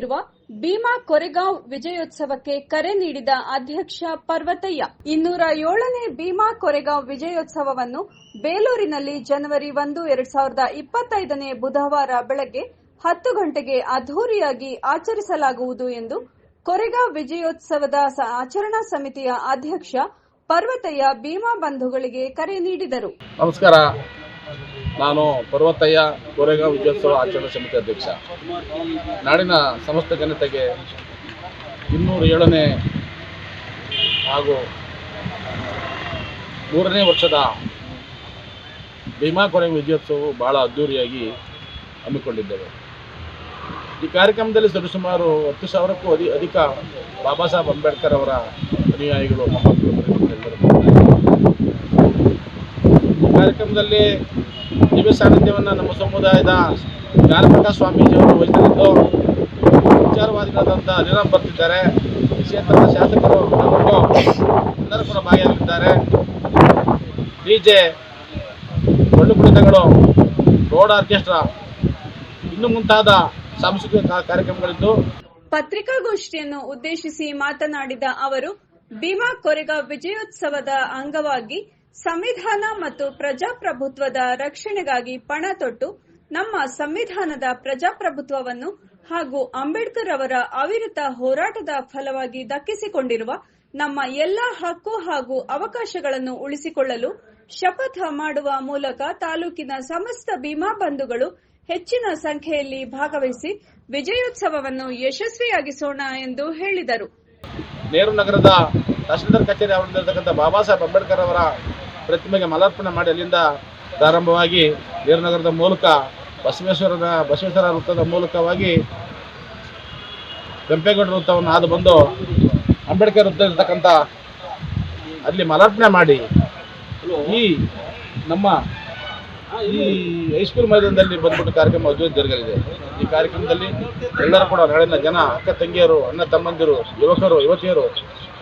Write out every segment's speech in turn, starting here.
ನಡೆಯುತ್ತಿರುವ ಭೀಮಾ ಕೊರೆಗಾಂವ್ ವಿಜಯೋತ್ಸವಕ್ಕೆ ಕರೆ ನೀಡಿದ ಅಧ್ಯಕ್ಷ ಪರ್ವತಯ್ಯ ಇನ್ನೂರ ಏಳನೇ ಭೀಮಾ ಕೊರೆಗಾಂವ್ ವಿಜಯೋತ್ಸವವನ್ನು ಬೇಲೂರಿನಲ್ಲಿ ಜನವರಿ ಒಂದು, ಎರಡ್ ಸಾವಿರದ ಇಪ್ಪತ್ತೈದನೇ ಬುಧವಾರ ಬೆಳಗ್ಗೆ ಹತ್ತು ಗಂಟೆಗೆ ಅದ್ದೂರಿಯಾಗಿ ಆಚರಿಸಲಾಗುವುದು ಎಂದು ಕೊರೆಗಾಂವ್ ವಿಜಯೋತ್ಸವದ ಆಚರಣಾ ಸಮಿತಿಯ ಅಧ್ಯಕ್ಷ ಪರ್ವತಯ್ಯ ಭೀಮಾ ಬಂಧುಗಳಿಗೆ ಕರೆ ನೀಡಿದರು. ನಮಸ್ಕಾರ. ನಾನು ಪರ್ವತಯ್ಯ ಕೋರೆಗಾಂವ್ ವಿಜಯೋತ್ಸವ ಆಚರಣಾ ಸಮಿತಿ ಅಧ್ಯಕ್ಷ. ನಾಡಿನ ಸಮಸ್ತ ಜನತೆಗೆ ಇನ್ನೂರ ಏಳನೇ ಹಾಗೂ ಮೂರನೇ ವರ್ಷದ ಭೀಮಾ ಕೊರೆಂಗ್ ವಿಜಯೋತ್ಸವವು ಬಹಳ ಅದ್ಧೂರಿಯಾಗಿ ಹಮ್ಮಿಕೊಂಡಿದ್ದೇವೆ. ಈ ಕಾರ್ಯಕ್ರಮದಲ್ಲಿ ಸರಿಸುಮಾರು ಹತ್ತು ಸಾವಿರಕ್ಕೂ ಅಧಿ ಅಧಿಕ ಬಾಬಾ ಸಾಹೇಬ್ ಅಂಬೇಡ್ಕರ್ ಅವರ ಅನುಯಾಯಿಗಳು ಮೊಮ್ಮಕ್ಕಳು ಈ ಕಾರ್ಯಕ್ರಮದಲ್ಲಿ ದಿವ್ಯ ಸಾನ್ನಿಧ್ಯವನ್ನು ನಮ್ಮ ಸಮುದಾಯದ ಜ್ಞಾನಪ್ರಕಾಶ ಸ್ವಾಮೀಜಿಯವರು ವಹಿಸಲಿದ್ದು ವಿಚಾರವಾದಿಗಳಾದಂಥ ಹರಿರಾಮ್ ಬರ್ತಿದ್ದಾರೆ. ಕ್ಷೇತ್ರದ ಶಾಸಕರು ಎಲ್ಲರೂ ಕೂಡ ಭಾಗಿಯಾಗಲಿದ್ದಾರೆ ಡಿ ಜೆ ಒಳ್ಳು ಕುಣಿತಗಳು ರೋಡ್ ಆರ್ಕೆಸ್ಟ್ರಾ, ಇನ್ನು ಮುಂತಾದ ಸಾಂಸ್ಕೃತಿಕ ಕಾರ್ಯಕ್ರಮಗಳಿದ್ದು ಪತ್ರಿಕಾಗೋಷ್ಠಿಯನ್ನು ಉದ್ದೇಶಿಸಿ ಮಾತನಾಡಿದ ಅವರು, ಭೀಮಾ ಕೊರೆಗಾ ವಿಜಯೋತ್ಸವದ ಅಂಗವಾಗಿ ಸಂವಿಧಾನ ಮತ್ತು ಪ್ರಜಾಪ್ರಭುತ್ವದ ರಕ್ಷಣೆಗಾಗಿ ಪಣ ತೊಟ್ಟು ನಮ್ಮ ಸಂವಿಧಾನದ ಪ್ರಜಾಪ್ರಭುತ್ವವನ್ನು ಹಾಗೂ ಅಂಬೇಡ್ಕರ್ ಅವರ ಅವಿರತ ಹೋರಾಟದ ಫಲವಾಗಿ ದಕ್ಕಿಸಿಕೊಂಡಿರುವ ನಮ್ಮ ಎಲ್ಲ ಹಕ್ಕು ಹಾಗೂ ಅವಕಾಶಗಳನ್ನು ಉಳಿಸಿಕೊಳ್ಳಲು ಶಪಥ ಮಾಡುವ ಮೂಲಕ ತಾಲೂಕಿನ ಸಮಸ್ತ ಭೀಮಾ ಬಂಧುಗಳು ಹೆಚ್ಚಿನ ಸಂಖ್ಯೆಯಲ್ಲಿ ಭಾಗವಹಿಸಿ ವಿಜಯೋತ್ಸವವನ್ನು ಯಶಸ್ವಿಯಾಗಿಸೋಣ ಎಂದು ಹೇಳಿದರು. ನೆಹರು ನಗರದ ತಹಶೀಲ್ದಾರ್ ಕಚೇರಿ ಆವರಣದಲ್ಲಿರತಕ್ಕಂಥ ಬಾಬಾ ಸಾಹೇಬ್ ಅಂಬೇಡ್ಕರ್ ಅವರ ಪ್ರತಿಮೆಗೆ ಮಾಲಾರ್ಪಣೆ ಮಾಡಿ ಅಲ್ಲಿಂದ ಪ್ರಾರಂಭವಾಗಿ ವೀರನಗರದ ಮೂಲಕ ಬಸವೇಶ್ವರನ ಬಸವೇಶ್ವರ ವೃತ್ತದ ಮೂಲಕವಾಗಿ ಕೆಂಪೇಗೌಡ ವೃತ್ತವನ್ನು ಹಾದು ಬಂದು ಅಂಬೇಡ್ಕರ್ ವೃತ್ತ ಇರ್ತಕ್ಕಂಥ ಅಲ್ಲಿ ಮಾಲಾರ್ಪಣೆ ಮಾಡಿ ಈ ನಮ್ಮ ಈ ಹೈಸ್ಕೂಲ್ ಮೈದಾನದಲ್ಲಿ ಬಂದ್ಬಿಟ್ಟು ಕಾರ್ಯಕ್ರಮ ಅದ್ಭುತ ಜರುಗಲಿದೆ. ಈ ಕಾರ್ಯಕ್ರಮದಲ್ಲಿ ಎಲ್ಲರೂ ಕೂಡ ನಾಡಿನ ಜನ, ಅಕ್ಕ ತಂಗಿಯರು, ಅಣ್ಣ ತಮ್ಮಂದಿರು, ಯುವಕರು, ಯುವತಿಯರು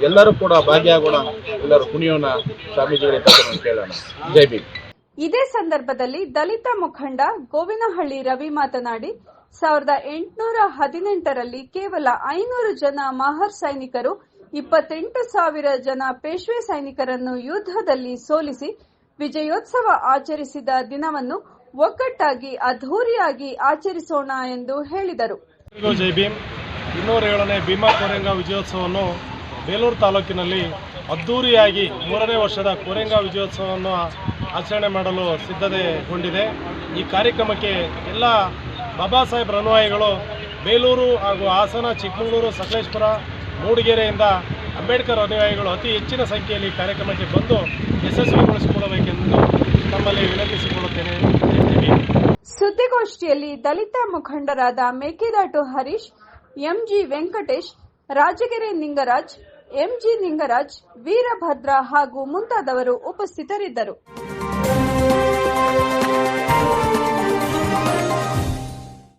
ಎಲ್ಲರೂ ಕೂಡ ಭಾಗಿಯಾಗೋಣ, ಎಲ್ಲರೂ ಕುಣಿಯೋಣ, ಸ್ವಾಮೀಜಿಗಳ ಕೇಳೋಣ ಜೈ ಬಿ ಇದೇ ಸಂದರ್ಭದಲ್ಲಿ ದಲಿತ ಮುಖಂಡ ಗೋವಿನಹಳ್ಳಿ ರವಿ ಮಾತನಾಡಿ, ಸಾವಿರದ ಎಂಟುನೂರ ಹದಿನೆಂಟರಲ್ಲಿ ಕೇವಲ ಐನೂರು ಜನ ಮಹರ್ ಸೈನಿಕರು, ಇಪ್ಪತ್ತೆಂಟು ಸಾವಿರ ಜನ ಪೇಶ್ವೆ ಸೈನಿಕರನ್ನು ಯುದ್ಧದಲ್ಲಿ ಸೋಲಿಸಿ ವಿಜಯೋತ್ಸವ ಆಚರಿಸಿದ ದಿನವನ್ನು ಒಗ್ಗಟ್ಟಾಗಿ, ಅದ್ಧೂರಿಯಾಗಿ ಆಚರಿಸೋಣ ಎಂದು ಹೇಳಿದರು. ಜೈ ಭೀಮ್, ಇನ್ನೂರ ಏಳನೇ ಭೀಮಾ ಕೋರೆಂಗ ವಿಜಯೋತ್ಸವವನ್ನು ಬೇಲೂರು ತಾಲೂಕಿನಲ್ಲಿ ಅದ್ಧೂರಿಯಾಗಿ ಮೂರನೇ ವರ್ಷದ ಕೋರೆಂಗ ವಿಜಯೋತ್ಸವವನ್ನು ಆಚರಣೆ ಮಾಡಲು ಸಿದ್ಧತೆಗೊಂಡಿದೆ. ಈ ಕಾರ್ಯಕ್ರಮಕ್ಕೆ ಎಲ್ಲ ಬಾಬಾ ಸಾಹೇಬ್ ಅನುಯಾಯಿಗಳು ಬೇಲೂರು ಹಾಗೂ ಹಾಸನ ಚಿಕ್ಕಮಗಳೂರು ಸಕಲೇಶ್ಪುರ ಮೂಡಿಗೆರೆಯಿಂದ ಅಂಬೇಡ್ಕರ್ ಅನುಯಾಯಿಗಳು ಅತಿ ಹೆಚ್ಚಿನ ಸಂಖ್ಯೆಯಲ್ಲಿ ಕಾರ್ಯಕ್ರಮಕ್ಕೆ ಬಂದು ಯಶಸ್ವಿಗೊಳಿಸಿಕೊಳ್ಳಬೇಕೆಂದು ತಮ್ಮಲ್ಲಿ ವಿನಂತಿಸಿಕೊಳ್ಳುತ್ತೇನೆ. ಸುದ್ದಿಗೋಷ್ಠಿಯಲ್ಲಿ ದಲಿತ ಮುಖಂಡರಾದ Mekedatu Harish, M G Venkatesh, Rajagere Ningaraj, M G Ningaraj, Veerabhadra ಹಾಗೂ ಮುಂತಾದವರು ಉಪಸ್ಥಿತರಿದ್ದರು.